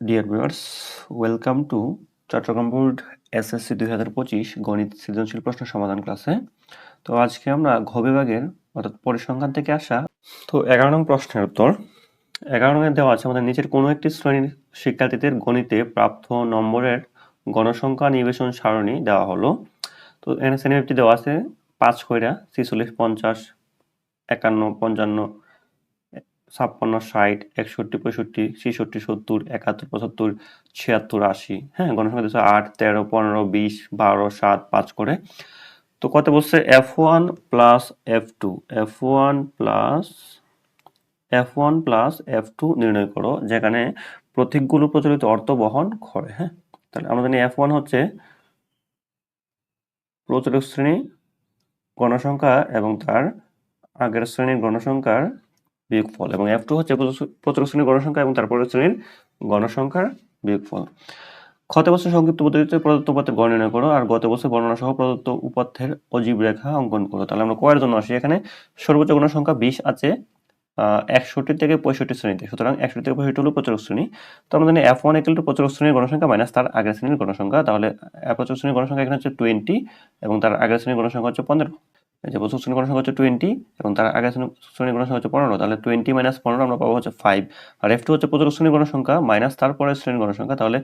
Dear viewers welcome to Chattogram board SSC দুই হাজার পঁচিশ গণিত সৃজনশীল প্রশ্ন সমাধান ক্লাসে তো আজকে আমরা ঘ বিভাগের অর্থাৎ পরিসংখ্যান থেকে আসা, তো এগারো নং প্রশ্নের উত্তর। এগারো নং দেওয়া আছে আমাদের নিচের কোনো একটি শ্রেণির শিক্ষার্থীদের গণিতে প্রাপ্ত নম্বরের গণসংখ্যা, নিবেশন, সারণী দেওয়া হলো। তো এখানে শ্রেণীটি দেওয়া আছে পাঁচ কইরা ছিচল্লিশ, পঞ্চাশ, একান্ন, পঞ্চান্ন ছাপ্পান্ন, ষাট, একষট্টি, পঁয়ষট্টি, ছেষট্টি, সত্তর, একাত্তর, পঁচাত্তর, ছিয়াত্তর, আশি। হ্যাঁ গণসংখ্যা দিচ্ছে আট, তেরো, পনেরো, বিশ, বারো, সাত, পাঁচ করে। তো কত বলছে F one plus F two. F one plus, F one plus F two নির্ণয় করো, যেখানে প্রতীকগুলো প্রচলিত অর্থ বহন করে। হ্যাঁ তাহলে আমরা জানি এফ ওয়ান হচ্ছে প্রচলিত শ্রেণি গণসংখ্যা এবং তার আগের শ্রেণির গণসংখ্যার বিয়োগফল এবং এফ টু হচ্ছে প্রচুর শ্রেণির গণসংখ্যা এবং তারপরের শ্রেণির গণসংখ্যার বিয়োগফল। ক্ষত বছর সংক্ষিপ্ত পদ্ধতিতে প্রদত্ত উপাত্তের নির্ণয় করো আর গত বছর বর্ণনা সহ প্রদত্ত উপাত্তের অজীব রেখা অঙ্কন করো। তাহলে আমরা কয়ের জন্য আসি। এখানে সর্বোচ্চ গণসংখ্যা বিশ আছে একষট্টি থেকে পঁয়ষট্টি শ্রেণীতে। সুতরাং একষট্টি থেকে পঁয়ষট্টি হলো প্রচুর শ্রেণি। তো আমরা জানি এফ ওয়ান একুয়াল টু শ্রেণির গণসংখ্যা মাইনাস তার আগের শ্রেণির গণসংখ্যা। তাহলে প্রচুর শ্রেণির গণসংখ্যা এখানে হচ্ছে টোয়েন্টি এবং তার আগের শ্রেণির গণসংখ্যা হচ্ছে পনেরো। যে প্রথম শ্রেণি গণসংখ্যা হচ্ছে টোয়েন্টি এবং তার আগের শ্রেণি গণসংখ্যা হচ্ছে পনেরো, তাহলে টোয়েন্টি মাইনাস পনেরো আমরা পাবো হচ্ছে ফাইভ আর এফ টু হচ্ছে প্রচুর শ্রেণি গণসংখ্যা মাইনাস তারপরে শ্রেণি গণসংখ্যা তাহলে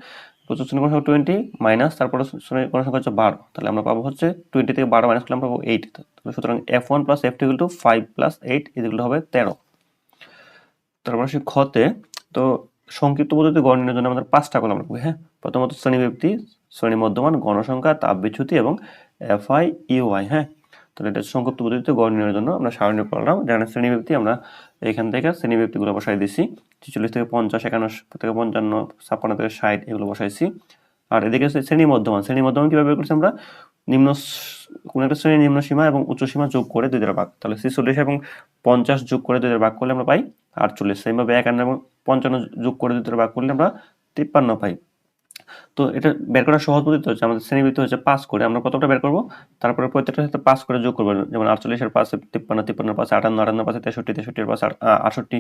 প্রচুর শ্রেণি গণসংখ্যা টোয়েন্টি মাইনাস তারপরে শ্রেণি গণসংখ্যা হচ্ছে বারো, তাহলে আমরা পাবো হচ্ছে টোয়েন্টি থেকে বারো মাইনাস করলে আমরা পাবো এইট সুতরাং F one plus F two two five plus eight এগুলো হবে তেরো। তারপর আসি খতে, তো সংক্ষিপ্ত পদ্ধতি গণনের জন্য আমাদের পাঁচটা কলম রাখবে হ্যাঁ? প্রথমত শ্রেণি ব্যক্তি শ্রেণি মধ্যমান, গণসংখ্যা তাপ বিচ্যুতি এবং এফ আই ইউআই হ্যাঁ? তাহলে এটা সংক্ষিপ্ত পদ্ধতিতে গড় নির্ণয়ের জন্য আমরা সারণী পড়লাম। যেখানে শ্রেণি ব্যক্তি আমরা এখান থেকে শ্রেণি ব্যক্তিগুলো বসাই দিছি ছেচল্লিশ থেকে পঞ্চাশ, একান্ন থেকে পঞ্চান্ন, ছাপ্পান্ন থেকে ষাট এগুলো বসাইছি। আর এদিকে শ্রেণি মধ্যমান। শ্রেণি মধ্যমান কীভাবে বের করছি আমরা? নিম্ন কোন একটা শ্রেণির নিম্ন সীমা এবং উচ্চ সীমা যোগ করে দুই দ্বারা ভাগ। তাহলে ছেচল্লিশ এবং পঞ্চাশ যোগ করে দুই দ্বারা ভাগ করলে আমরা পাই আটচল্লিশ। সেইভাবে একান্ন এবং পঞ্চান্ন যোগ করে দুই দ্বারা ভাগ করলে আমরা তিপ্পান্ন পাই। তো এটা বের করার সহজ পদ্ধতি হচ্ছে আমাদের শ্রেণীবৃত্তি হচ্ছে পাস করে, আমরা কতটা বের করব? তারপরে প্রত্যেকটার সাথে পাস করে যোগ করব, যেমন আটচল্লিশের পাশে তিপ্পান্ন তিপ্পান্নের পাশে আটান্ন আটান্ন পাশে তেষট্টি তেষট্টির পাশে আটষট্টি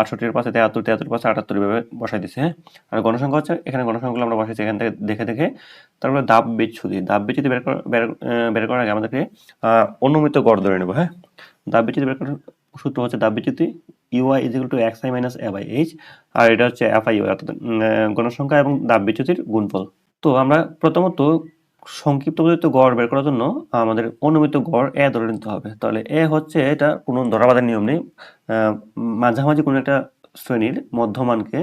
আটষট্টির পাশে তেহাত্তর তেহাত্তর পাশে আটাত্তর এভাবে বসাই দিচ্ছে হ্যাঁ? আর গণসংখ্যা হচ্ছে, এখানে গণসংখ্যাগুলো আমরা বসাইছি এখান থেকে দেখে দেখে। তারপরে দাব বিচ্ছুতি দাব বিচ্ছুতি বের বের করার আগে আমাদেরকে অনুমিত গড় ধরে নেব হ্যাঁ? দাব বিচ্ছুতি বের করার সূত্র হচ্ছে দাব বিচ্যুতি UI to X I minus A by H আর এটা হচ্ছে এফ আই অর্থাৎ গণসংখ্যা এবং দাব বিচ্যুতির গুণফল। তো আমরা প্রথমত সংক্ষিপ্ত গড় বের করার জন্য আমাদের অনুমিত গড় এ ধরে নিতে হবে। তাহলে এ হচ্ছে এটা কোনো ধরাবাদের নিয়ম নেই। মাঝামাঝি কোনো একটা শ্রেণির মধ্যমানকে,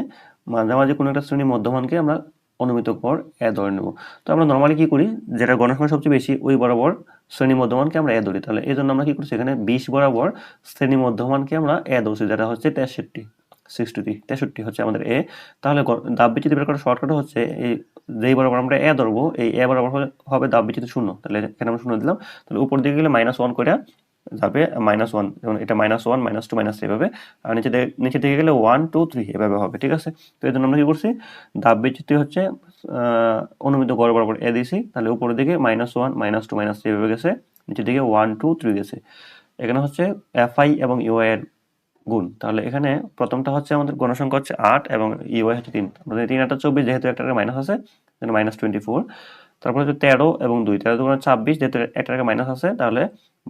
মাঝামাঝি কোনো একটা শ্রেণির মধ্যমানকে আমরা অনুমিত গড় এ ধরে নেব। তো আমরা নর্মালি কি করি? যেটা গণসংখ্যা সবচেয়ে বেশি, ওই বরাবর শ্রেণি মধ্যমানকে আমরা এ ধরি। তাহলে এই জন্য আমরা কি করছি? এখানে বিশ বরাবর শ্রেণি মধ্যমানকে আমরা এ ধরছি, যেটা হচ্ছে তেষট্টি সিক্সটি তেষট্টি হচ্ছে আমাদের এ। তাহলে দাব বিচিতি বের করার শর্টকাট হচ্ছে, এই যেই বরাবর আমরা এ ধরবো, এই এ বরাবর হবে দাব বিচিতি শূন্য। তাহলে এখানে আমরা শূন্য দিলাম। তাহলে উপর দিকে গেলে মাইনাস ওয়ান করে যাবে মাইনাস ওয়ান যেমন এটা minus one minus two minus এভাবে। আর নিচে নিচে দিকে গেলে ওয়ান টু থ্রি এভাবে হবে, ঠিক আছে? তো এই জন্য আমরা কি করছি? দাব বিচিতি হচ্ছে অনুমিত গড় বরাবর এ দিয়েছি, তাহলে উপরের দিকে minus one minus two minus three এভাবে গেছে, নিচের দিকে ওয়ান টু থ্রি গেছে। এখানে হচ্ছে এফআই এবং ইউআই এর গুণ। তাহলে এখানে প্রথমটা হচ্ছে আমাদের গণসংখ্যা হচ্ছে আট এবং ইউআই হচ্ছে তিন। আমাদের তিন, আটটা, চব্বিশ, যেহেতু একটা মাইনাস আছে মাইনাস টোয়েন্টি ফোর তারপরে হচ্ছে তেরো এবং দুই, তেরো দুগুণ ছাব্বিশ, যেহেতু একটা মাইনাস আছে, তাহলে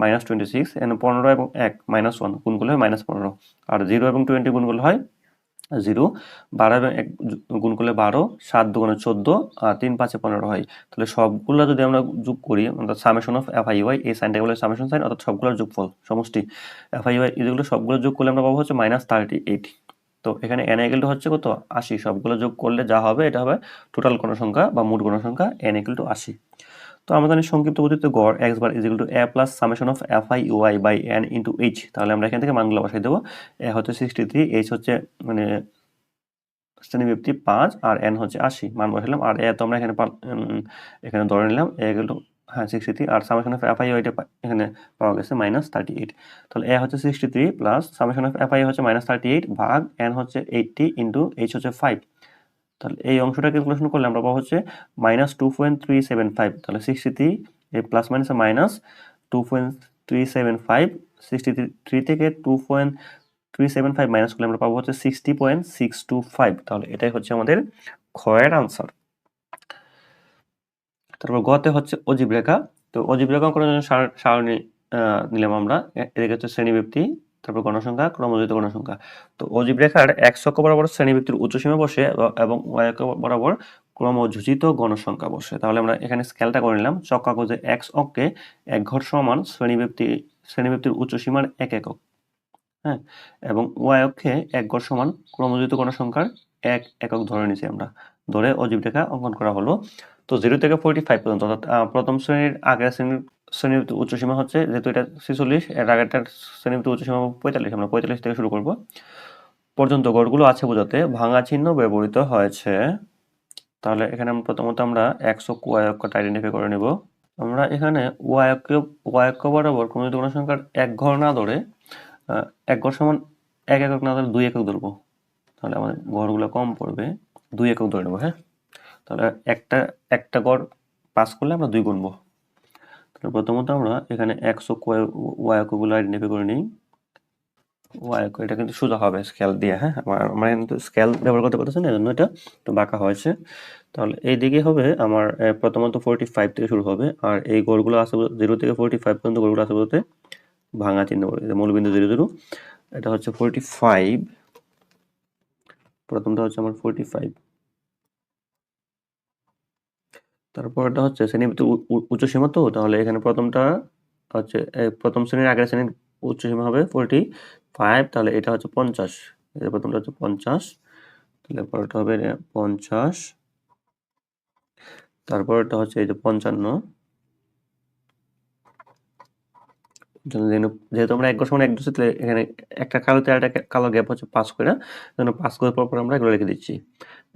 মাইনাস টোয়েন্টি সিক্স পনেরো এবং এক মাইনাস ওয়ান গুণ করলে হয় মাইনাস পনেরো। আর জিরো এবং টোয়েন্টি গুণগুলো হয় জিরো, বারো এবং এক গুণ করলে বারো, সাত দুগুণে চোদ্দ, আর তিন পাঁচে পনেরো হয়। তাহলে সবগুলো যদি আমরা যোগ করি, অর্থাৎ summation of F I Y এই সাইনটা বলে সামেশন সাইন অর্থাৎ সবগুলোর যোগফল, সমষ্টি। এফ আই ওয়াই এগুলো সবগুলো যোগ করলে আমরা পাবো হচ্ছে মাইনাস থার্টি এইট তো এখানে এন এগুলো হচ্ছে কত? আশি। সবগুলো যোগ করলে যা হবে, এটা হবে টোটাল গণসংখ্যা বা মোট গণসংখ্যা এন এগুলো টু আশি। তো আমরা জানি সংক্ষিপ্ত পদ্ধতিতে গড় X bar is equal to A plus summation of F I I by N into H তাহলে আমরা এখান থেকে মানগুলো বসাই দেবো। এ হচ্ছে সিক্সটি থ্রি এইচ হচ্ছে মানে শ্রেণি শ্রেণীবৃত্তি পাঁচ, আর এন হচ্ছে আশি। মান বসালাম আর এ তো আমরা এখানে এখানে ধরে নিলাম এ গেল হ্যাঁ সিক্সটি থ্রি আর সামেশন অফ এফ আই ওইটা এখানে পাওয়া গেছে মাইনাস থার্টি এইট তাহলে এ হচ্ছে sixty three plus summation of F I হচ্ছে মাইনাস থার্টি এইট ভাগ এন হচ্ছে এইটটি ইন্টু এইচ হচ্ছে ফাইভ তাহলে এই অংশটা ক্যালকুলেশন করলে আমরা পাবো হচ্ছে minus two point three seven five তাহলে sixty three plus minus minus two point three seven five sixty three থেকে two point three seven five minus করলে আমরা পাবো হচ্ছে sixty point six two five তাহলে এটাই হচ্ছে আমাদের ক্ষয়ের আনসার তারপর গতে হচ্ছে অজীব রেখা, তো অজীব রেখা করার জন্য সার- সারণী নিলাম আমরা এদিকে হচ্ছে শ্রেণীব্যক্তি তারপর গণসংখ্যা ক্রমযুক্ত গণসংখ্যা। তো অজীব রেখার এক অক্ষ বরাবর শ্রেণীব্যক্তির উচ্চসীমা বসে এবং ওয়াই বরাবর ক্রমযোজিত গণসংখ্যা বসে। তাহলে আমরা এখানে স্কেলটা করে নিলাম। চক্রাকোজে এক্স অক্ষে এক ঘর সমান শ্রেণীব্যক্তি শ্রেণীব্যক্তির উচ্চসীমার এক একক। হ্যাঁ? এবং ওয়াই অক্ষে এক ঘর সমান ক্রমযোজিত গণসংখ্যার এক একক ধরে নিয়েছি আমরা। ধরে অজীব রেখা অঙ্কন করা হলো। তো জিরো থেকে ফোর্টি ফাইভ পর্যন্ত, অর্থাৎ প্রথম শ্রেণির আগের শ্রেণির শ্রেণির উচ্চসীমা হচ্ছে যেহেতু এটা ছেচল্লিশ, এর আগেরটার শ্রেণির উচ্চসীমা পঁয়তাল্লিশ, আমরা পঁয়তাল্লিশ থেকে শুরু করব। পর্যন্ত গড়গুলো আছে বোঝাতে, ভাঙা চিহ্ন ব্যবহৃত হয়েছে। তাহলে এখানে প্রথমত আমরা একশো ওয়াই অক্ষটা আইডেন্টিফাই করে নেব। আমরা এখানে ওয়াই অক্ষ ওয়াই অক্ষ বরাবর ক্রমযুক্ত সংখ্যার এক ঘর না ধরে এক ঘর সমান এক একক না ধরে দুই একক ধরবো। তাহলে আমাদের ঘরগুলো কম পড়বে, দুই একক ধরে নেব হ্যাঁ? তাহলে একটা একটা গড় পাস করলে আমরা দুই গুনবো তাহলে প্রথমত আমরা এখানে একশো ওয়াই অক্ষগুলো আইডেন্টিফাই করে নিই। ওয়াই এটা কিন্তু সোজা হবে স্কেল দিয়ে হ্যাঁ? আমার কিন্তু স্কেল ব্যবহার করতে পারতেছি না, এজন্য এটা একটু বাঁকা হয়েছে। তাহলে এইদিকে হবে আমার প্রথমত ফোরটি ফাইভ থেকে শুরু হবে, আর এই গড়গুলো আছে জিরো থেকে ফোরটি ফাইভ পর্যন্ত গড়গুলো আছে বলতে, ভাঙা চিহ্ন মূলবিন্দু জিরো জিরো এটা হচ্ছে ফোরটি ফাইভ প্রথমটা হচ্ছে আমার ফোরটি ফাইভ তারপরটা হচ্ছে শ্রেণীভিত্তিক উ- উ- উচ্চসীমা তো, তাহলে এখানে প্রথমটা হচ্ছে প্রথম শ্রেণির আগের শ্রেণির উচ্চসীমা হবে ফোরটি ফাইভ তাহলে এটা হচ্ছে পঞ্চাশ। এটা প্রথমটা হচ্ছে পঞ্চাশ, তাহলে পরেরটা হবে পঞ্চাশ। তারপরটা হচ্ছে এই যে পঞ্চান্ন। যেহেতু- আমরা এক সমান এক দোষে তাহলে এখানে একটা কালোতে আর একটা কালো গ্যাপ হচ্ছে পাঁচ করে জন্য পাঁচ করে পর পর আমরা এগুলো রেখে দিচ্ছি।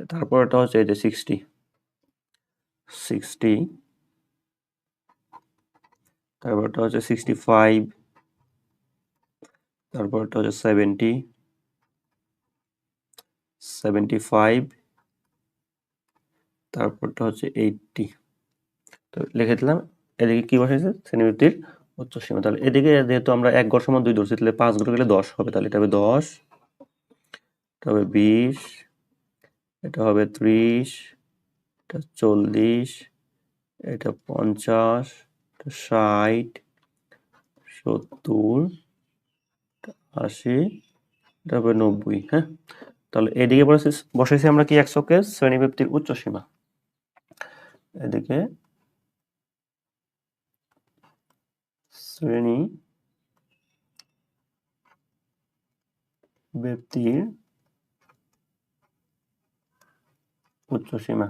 তারপরটা হচ্ছে এই যে সিক্সটি সিক্সটি তারপরটা হচ্ছে সিক্সটি ফাইভ তারপরটা হচ্ছে সেভেন্টি সেভেন্টি ফাইভ তারপরটা হচ্ছে এইটটি তো লিখে দিলাম, এদিকে কি বসেছে শ্রেণীবৃত্তির উচ্চ সীমা তাহলে এদিকে যেহেতু আমরা এক গড় সমান দুই ধরছি, তাহলে পাঁচ গড় গেলে দশ হবে। তাহলে এটা হবে দশ। এটা হবে বিশ। এটা হবে ত্রিশ। এটা চল্লিশ, এটা পঞ্চাশ, এটা ষাট, সত্তর, আশি, এটা নব্বই হ্যাঁ? তাহলে এদিকে বসেছি আমরা কি একশোকে শ্রেণীব্যক্তির উচ্চ সীমা এদিকে শ্রেণি ব্যক্তির উচ্চ সীমা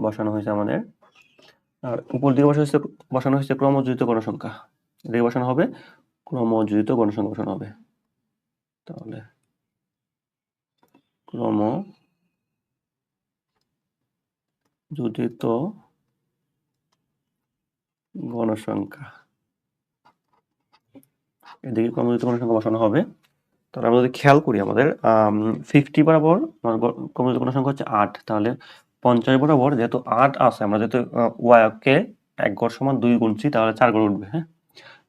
বসানো হয়েছে আমাদের। আর উপর দিকে বসা হয়েছে, বসানো হয়েছে ক্রমযোজিত গণসংখ্যা। এদিকে বসানো হবে ক্রমযোজিত গণসংখ্যা বসানো হবে। তাহলে ক্রম যোজিত গণসংখ্যা। এদিকে ক্রমযোজিত গণসংখ্যা বসানো হবে। তাহলে আমরা যদি খেয়াল করি আমাদের ফিফটি বরাবর আমার গ- গণসংখ্যা হচ্ছে আট। তাহলে পঞ্চাশ বরাবর যেহেতু আট আছে, আমরা যেহেতু ওয়াইকে এক গড় সমান দুই গুনছি তাহলে চার গড় উঠবে হ্যাঁ?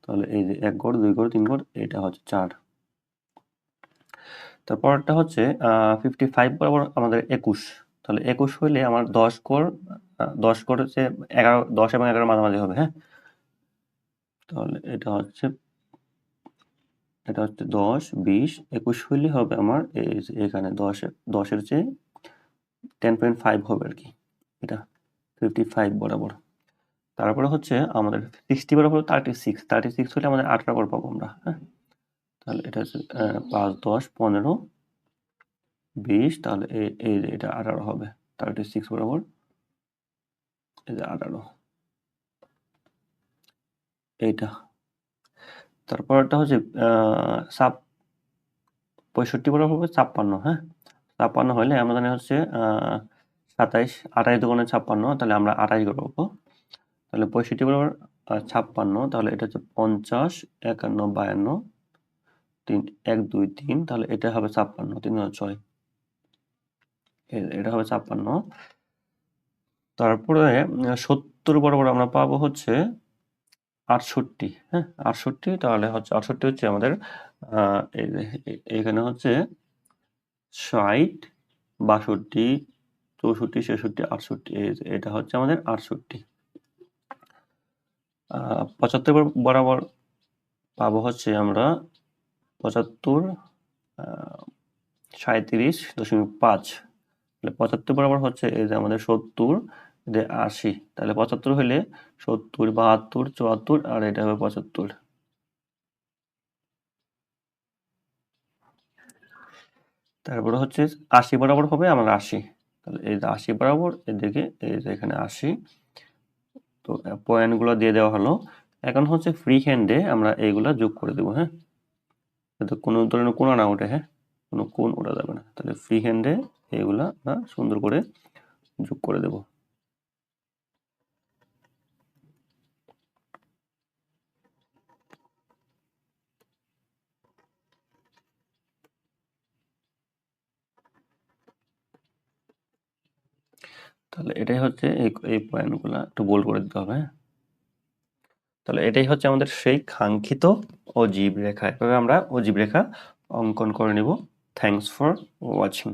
তাহলে এই যে এক গড়, দুই গড়, তিন গড়, এটা হচ্ছে চার। তারপরটা হচ্ছে ফিফটি ফাইভ বরাবর আমাদের একুশ। তাহলে একুশ হইলে আমার দশ গড় দশ গড় হচ্ছে এগারো, দশ এবং এগারো মাঝামাঝি হবে হ্যাঁ? তাহলে এটা হচ্ছে এটা হচ্ছে দশ, বিশ, একুশ হইলে হবে আমার এই এখানে দশ দশের চেয়ে টেন পয়েন্ট ফাইভ হবে আর কি। এটা ফিফটি ফাইভ বরাবর। তারপরে হচ্ছে আমাদের সিক্সটি বরাবর থার্টি সিক্স থার্টি সিক্স হলে আমাদের আঠারো করে পাবো আমরা হ্যাঁ? তাহলে এটা হচ্ছে পাঁচ, দশ, পনেরো, বিশ, তাহলে এই এটা আঠারো হবে। থার্টি সিক্স বরাবর, এই যে আঠারো। এইটা। তারপরটা হচ্ছে সাপ পঁয়ষট্টি বরাবর হবে, ছাপ্পান্ন হ্যাঁ? ছাপ্পান্ন হলে আমরা জানি হচ্ছে সাতাইশ আঠাইশ দোকানে ছাপ্পান্ন, তাহলে আমরা আঠাইশ করে পাবো তাহলে পঁয়ষট্টি বরাবর ছাপ্পান্ন, তাহলে এটা হচ্ছে পঞ্চাশ, একান্ন, বায়ান্ন, তিন, এক, দুই, তিন, তাহলে এটা হবে ছাপ্পান্ন, তিন ছয়। এটা হবে ছাপ্পান্ন। তারপরে সত্তর বরাবর আমরা পাবো হচ্ছে আটষট্টি হ্যাঁ? আটষট্টি, তাহলে হচ্ছে, আটষট্টি হচ্ছে আমাদের এখানে হচ্ছে ষাট, বাষট্টি, চৌষট্টি, ছেষট্টি, আটষট্টি এটা হচ্ছে আমাদের আটষট্টি। পঁচাত্তর বরাবর পাবো হচ্ছে আমরা পঁচাত্তর সাঁত্রিশ দশমিক পাঁচ। তাহলে পঁচাত্তর বরাবর হচ্ছে এই যে আমাদের সত্তর যে আশি। তাহলে পঁচাত্তর হলে সত্তর, বাহাত্তর, চুয়াত্তর আর এটা হবে পঁচাত্তর। তারপরে হচ্ছে আশি বরাবর হবে আমার আশি। তাহলে এই যে আশি বরাবর, এদিকে এই যে এখানে আশি। তো পয়েন্টগুলো দিয়ে দেওয়া হলো। এখন হচ্ছে ফ্রি হ্যান্ডে আমরা এইগুলো যোগ করে দেবো হ্যাঁ? যাতে কোনো ধরনের কোনা না ওঠে হ্যাঁ? কোনো কোন ওটা যাবে না। তাহলে ফ্রি হ্যান্ডে এইগুলা আমরা সুন্দর করে যোগ করে দেবো। তাহলে এটাই হচ্ছে এই এই পয়েন্টগুলো একটু বোল্ড করে দিতে হবে হ্যাঁ? তাহলে এটাই হচ্ছে আমাদের সেই কাঙ্ক্ষিত অজীব রেখা এভাবে আমরা অজীব রেখা অঙ্কন করে নেব। Thanks for watching